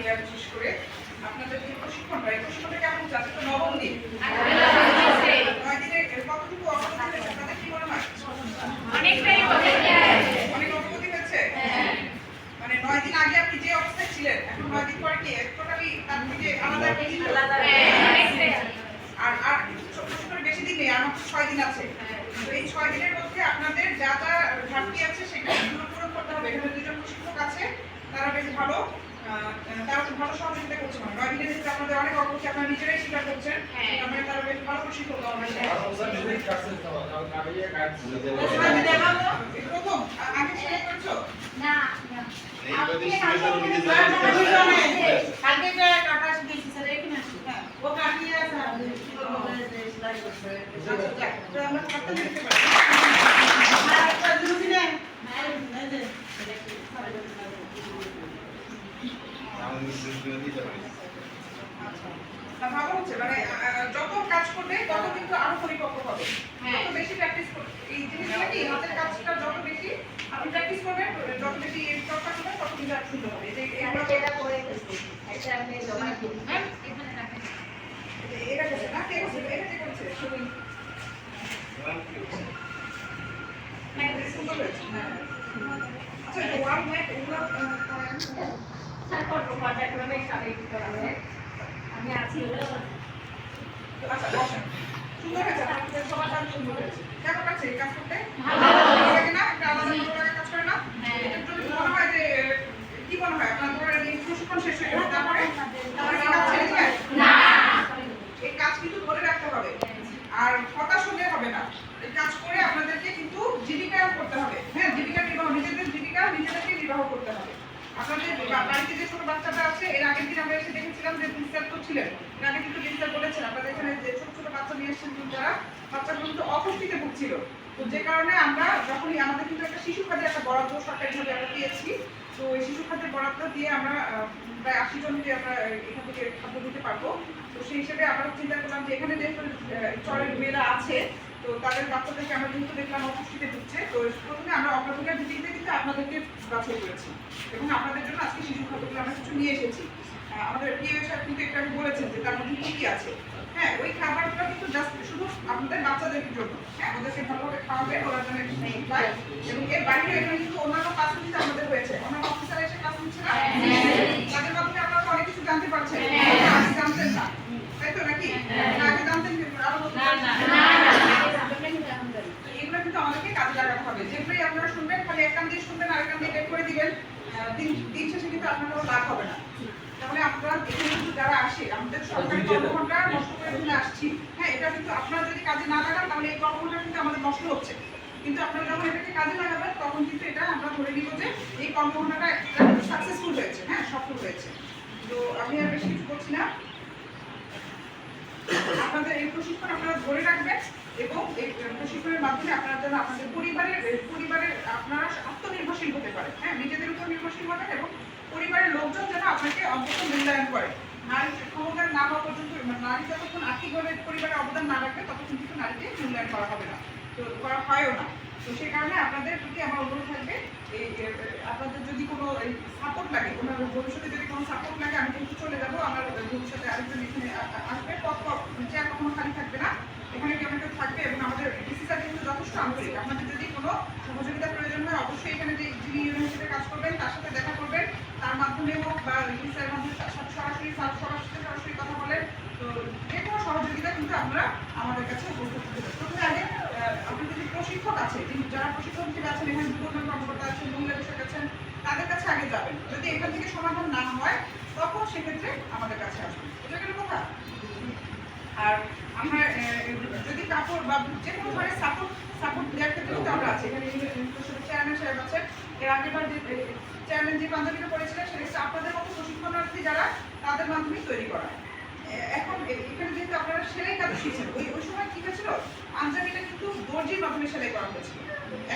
ইয়ার বিশেষ করে আপনাদের যে প্রশিক্ষণটা এই প্রশিক্ষণটা কেমন যাচ্ছে তো নবম দিন। কতটুকু অগ্রগতি আপনাদের কি মনে হয়? অনেকটাই অনেক অগ্রগতি হয়েছে? মানে নয় দিন আগে আপনি যে অবস্থায় ছিলেন এখন নয় দিন পরে কি টোটালি তার থেকে আলাদা একটা কিছু? হ্যাঁ, অনেকটাই আর আর প্রশিক্ষণের বেশি দিন নেই আর মাত্র ছয় দিন আছে। তো এই ছয় দিনের মধ্যে আপনাদের যা যা ঘাটতি আছে সেটা পূরণ করতে হবে। এখানে দুজন প্রশিক্ষক আছে তারা বেশ ভালো। তারা খুব ভালো সহযোগিতা করছে মানে। নয় দিনের ক্ষেত্রে আপনাদের অনেক অগ্রগতি আপনারা নিজেরাই স্বীকার করছেন। হ্যাঁ। তার মানে তারা বেশ ভালো প্রশিক্ষক আমাদের না প্রথম? আগে সেলাই করেছ? না কালকে যে টাটা দিয়েছি স্যার এখানে আসি হ্যাঁ ও কাটিয়ে স্যার আচ্ছা যাক তো আমরা খাতা লিখতে পারি আর একটা দিলুকি নেই এই যে না, ভালো হচ্ছে মানে আহ, যত কাজ করবে তত কিন্তু আরও পরিপক্ক হবে হ্যাঁ। যত বেশি প্র্যাকটিস করবে এই জিনিসটা কি হাতের কাজটা যত বেশি আপনি প্র্যাকটিস করবেন যত বেশি চর্চা করবেন তত কিন্তু আর সুন্দর হবে। যে এগুলো ম্যাম এখানে রাখেন। এটা করছে না? কে করছে? এটা কে করছে? হ্যাঁ এটা হ্যাঁ। আচ্ছা ওয়ান এগুলো আমি আছি। আচ্ছা সুন্দর হয়েছে সবার সুন্দর হয়েছে। কেমন এই কাজ করতে ভালো। ভালো লাগে না একটা আলাদা ভালো লাগে কাজ করে না হ্যাঁ। এটার জন্য মনে হয় যে কি মনে হয় আপনার ধরেন এই প্রশিক্ষণ শেষ হয়ে গেছে তারপরে তারপরে কি কাজ ছেড়ে দিবেন না এই কাজ কিন্তু ধরে রাখতে হবে আর হতাশ হলে হবে না এই কাজ করে আপনাদেরকে কিন্তু জীবিকা করতে হবে হ্যাঁ জীবিকা নির্বাহ নিজেদের জীবিকা নিজেদেরকে নির্বাহ করতে হবে আপনাদের বা- বাড়িতে যে ছোট বাচ্চাটা আছে এর আগের দিন আমরা এসে দেখেছিলাম যে বিস্তার তো ছিলেন। আগে কিন্তু বিস্তার বলেছেন। আপনাদের এখানে যে ছোট ছোট বাচ্চা নিয়ে এসেছেন কিন্তু যারা বাচ্চাগুলো কিন্তু অপুষ্টিতে ভুগছিল। তো যে কারণে আমরা যখনই, আমাদের কিন্তু একটা শিশু খাদ্যের একটা বরাদ্দ সরকারিভাবে আমরা পেয়েছি। তো এই শিশু খাদ্যের বরাদ্দ দিয়ে আমরা প্রায় আশি জনকে আমরা এখান থেকে খাদ্য দিতে পারব। তো সেই হিসেবে আমরা চিন্তা করলাম যে এখানে যেহেতু চরের মেয়েরা আছে, তো তাদের বাচ্চাদেরকে আমরা যেহেতু দেখলাম অপুষ্টিতে ঢুকছে তো প্রথমে আমরা অগ্রাধিকার ভিত্তিতে কিন্তু আপনাদেরকে বাছাই করেছি। এবং আপনাদের জন্য আজকে শিশু খাদ্যগুলো আমরা কিছু নিয়ে এসেছি। আমাদের প্রিয় কিন্তু একটু আগে বলেছেন যে তার মধ্যে কি কি আছে। হ্যাঁ ওই খাবারগুলো কিন্তু জাস্ট শুধু আপনাদের বাচ্চাদের জন্য। হ্যাঁ ওদেরকে ভালোভাবে খাওয়াবে ওরা যেন। এবং এর বাইরে এখানে কিন্তু অন্যান্য ক্লাস কিন্তু আমাদের হয়েছে অন্যান্য অফিসার এসে ক্লাস নিচ্ছে না তাদের মাধ্যমে আপনারা অনেক কিছু জানতে পারছেন আগে জানতেন না। তাই তো নাকি? আগে জানতেন এগুলো কিন্তু আমাদেরকে কাজে লাগাতে হবে। যেগুলোই আপনারা শুনবেন খালি এক কান দিয়ে শুনবেন আর এক কান দিয়ে করে দিবেন। দিন দিন শেষে কিন্তু আপনার লাভ হবে না। তাহলে আপনারা এখানে কিন্তু যারা আসে আমাদের সরকারি কর্মঘণ্টা নষ্ট করে ফেলে আসছি। হ্যাঁ এটা কিন্তু আপনারা যদি কাজে না লাগান তাহলে এই কর্মঘণ্টা কিন্তু আমাদের নষ্ট হচ্ছে। কিন্তু আপনারা যখন এটাকে কাজে লাগাবেন তখন কিন্তু এটা আমরা ধরে নিব যে এই কর্মঘণ্টাটা সাকসেসফুল হয়েছে। হ্যাঁ সফল হয়েছে। তো আমি আর বেশি কিছু করছি না। আপনাদের এই প্রশিক্ষণ আপনারা ধরে রাখবেন। এবং এই প্রশিক্ষণের মাধ্যমে আপনারা যেন আপনাদের পরিবারের পরিবারের আপনারা আত্মনির্ভরশীল হতে পারেন। হ্যাঁ নিজেদের উপর নির্ভরশীল হবেন এবং পরিবারের লোকজন যেন আপনাকে অন্তত মূল্যায়ন করে। নারী ক্ষমতার না হওয়া পর্যন্ত মানে নারী যতক্ষণ আর্থিকভাবে পরিবারে অবদান না রাখবে, ততক্ষণ কিন্তু নারীকে মূল্যায়ন করা হবে না। তো করা হয়ও না। তো সেই কারণে আপনাদের প্রতি আমার অনুরোধ থাকবে, এই আপনাদের যদি কোনো সাপোর্ট লাগে, ওনার ভবিষ্যতে যদি কোনো সাপোর্ট লাগে, আমি কিন্তু চলে যাব। আমার ভবিষ্যতে আরেকজন এখানে আসবে। পথ চেয়ার কখনো খালি থাকবে না। এখানে কি কেউ থাকবে এবং আমাদের ডিসি স্যার কিন্তু যথেষ্ট আন্তরিক আপনাদের যদি কোনো সহযোগিতা প্রয়োজন হয়, অবশ্যই এখানে যে যিনি ইউনিভার্সিটিতে কাজ করবেন, তার সাথে দেখা করবেন। তার মাধ্যমে হোক বা স্যারের মাধ্যমে সরাসরি সাথে সরাসরি কথা বলেন, তো যে কোনো সহযোগিতা কিন্তু আমরা আমাদের কাছে উপস্থিত প্রথমে আগে আপনাদের যে প্রশিক্ষক আছে যারা প্রশিক্ষক হিসেবে আছেন, এখানে দুর্ঘটনা কর্মকর্তা আছেন, মহিলা বিষয়ক আছেন, তাদের কাছে আগে যাবেন। যদি এখান থেকে সমাধান না হয়, তখন সেক্ষেত্রে আমাদের কাছে আসবেন। বুঝে গেল কথা? আর আমরা যদি কাপড় বা যে কোনো ধরনের সাপোর্ট আমরা আছি। এখানে চেয়ারম্যান সাহেব আছেন এর যে চেয়ারম্যান যে পাঞ্জাবিটা করেছিলেন সেটা আপনাদের মতো প্রশিক্ষণার্থী যারা, তাদের মাধ্যমেই তৈরি করা। এখন এখানে যেহেতু আপনারা সেলাই কাজ শিখছেন, ওই সময় কি হয়েছিল? পাঞ্জাবিটা কিন্তু দর্জির মাধ্যমে সেলাই করা হয়েছিল।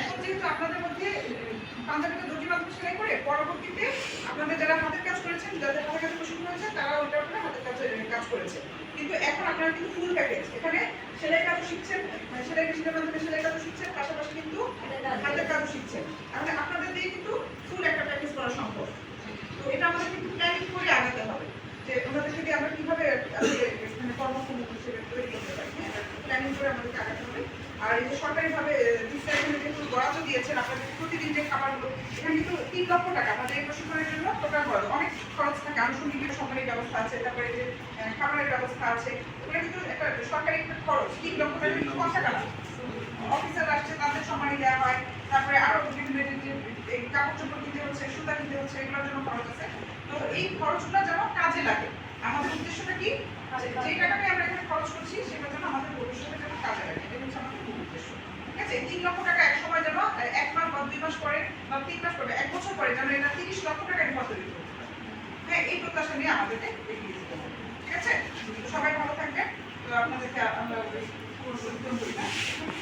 এখন যেহেতু আপনাদের মধ্যে পাঞ্জাবিটা দর্জির মাধ্যমে সেলাই করে, পরবর্তীতে আপনাদের যারা হাতের কাজ করেছেন, যাদের হাতের কাজে প্রশিক্ষণ হয়েছে তারা ওইটার উপরে হাতের কাজে কাজ করেছে। কিন্তু এখন আপনারা কিন্তু ফুল প্যাকেজ এখানে সেলাই কাজও শিখছেন? মানে সেলাই মেশিনের মাধ্যমে সেলাই কাজও শিখছেন? পাশাপাশি কিন্তু হাতের কাজও শিখছেন। তাহলে আপনাদের দিয়ে কিন্তু ফুল একটা প্র্যাকটিস করা সম্ভব। তো এটা আমাদের কিন্তু প্ল্যানিং করে আগাতে হবে। যে ওনাদের থেকে আমরা কীভাবে মানে কর্মক্ষম হিসেবে তৈরি করতে পারি। প্ল্যানিং করে আমাদেরকে আগাতে হবে। আর এই যে সরকারিভাবে ডিস্ট্রাকশনে কিন্তু বরাদ্দ দিয়েছেন আপনাদের প্রতিদিন যে খাবারগুলো এখানে কিন্তু তিন লক্ষ টাকা আমাদের এই প্রশিক্ষণের জন্য টোটাল বরাদ্দ। অনেক খরচ থাকে আনুষঙ্গিক সরকারি ব্যবস্থা আছে তারপরে যে খাবারের ব্যবস্থা আছে খরচ তিন লক্ষ টাকা টাকা অফিসার আসছে, তাদের সম্মানী দেওয়া হয়। তারপরে আরও বিভিন্ন কাপড় চোপড় কিনতে হচ্ছে, সুতা কিনতে হচ্ছে, এগুলোর জন্য খরচ আছে। তো এই খরচগুলো যেন কাজে লাগে। আমাদের উদ্দেশ্যটা কি? যে টাকাটাই আমরা এখানে খরচ করছি, সেটা যেন আমাদের ভবিষ্যতে যেন কাজে লাগে। এটা হচ্ছে উদ্দেশ্য। ঠিক আছে? তিন লক্ষ টাকা এক সময় যেন, এক মাস বা দুই মাস পরে বা তিন মাস পরে, এক বছর পরে যেন এটা তিরিশ লক্ষ টাকায় রূপান্তরিত হ্যাঁ এই প্রত্যাশা নিয়ে আমাদেরকে এগিয়ে যেতে হবে। ঠিক আছে? সবাই ভালো থাকবে তো আপনাদেরকে আমরা পরিবর্তন